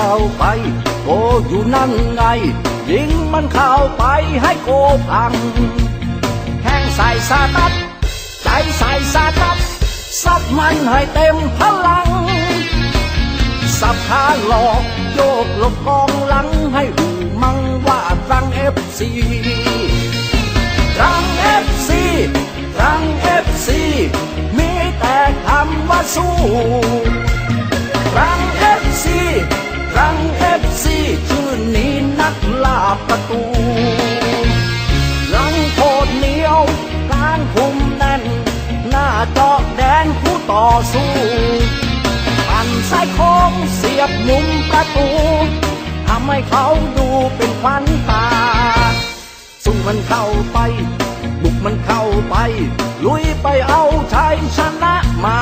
้าไปโกอยู่นั่นไง ยิงมันเข้าไปให้โกพังแข้งใส่สาตัดใจใส่สาตัดซัดมันให้เต็มพลัง สับขาหลอกโยกหลบกองหลังให้หูมังว่ารังเอฟซีรังเอฟซีรังเอฟซีมีแต่คำว่าสู้ ล่าประตู หลังโคตรเหนียวการคุมแน่น หน้าจาะแดนผู้ต่อสู้ ปั่นสายโค้งเสียบมุมประตูทำให้เขาดูเป็นควันตา สู้มันเข้าไป บุกมันเข้าไป ลุยไปเอาชัยชนะมา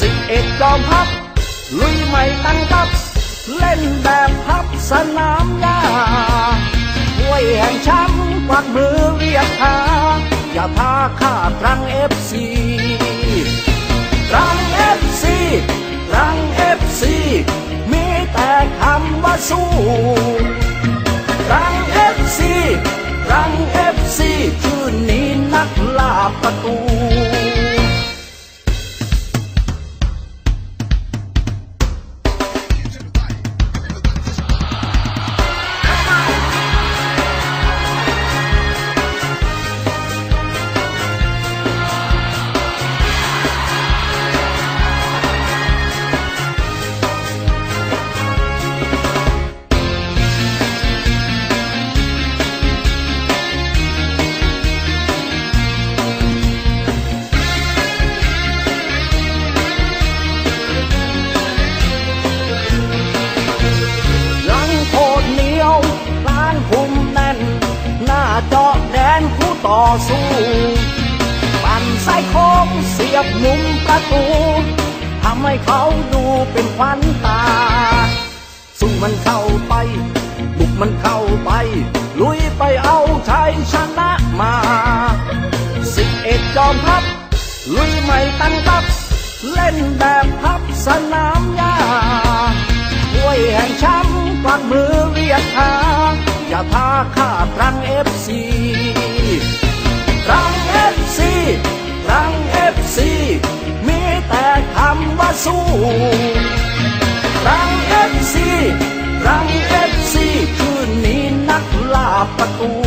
สิบเอ็ดจอมพับ ลุยไม่ตั้งตับ เล่นแบบพับสนามหญ้าห้วยแห่งช้ำกวักมือเรียกหาอย่าพาข้าตรังเอฟซีรังเอฟซีรังเอฟซีมีแต่คำว่าสู้ ต่อสู้ปั่นสายโค้งเสียบมุมประตูทำให้เขาดูเป็นควันตา สู้มันเข้าไป บุกมันเข้าไป ลุยไปเอาชัยชนะมาสิบเอ็ดจอมพับลุยไม่ตั้งตับเล่นแบบพับสนามหญ้าห้วยแห่งช้ำกวักมือเรียกหาอย่าพาข้าตรังเอฟซี รังเอฟซีรังเอฟซีมีแต่คำว่าสู้รังเอฟซีรังเอฟซีคืนนี้นักล่าประตู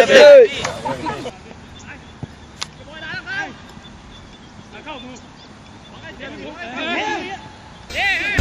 Happy. Yeah.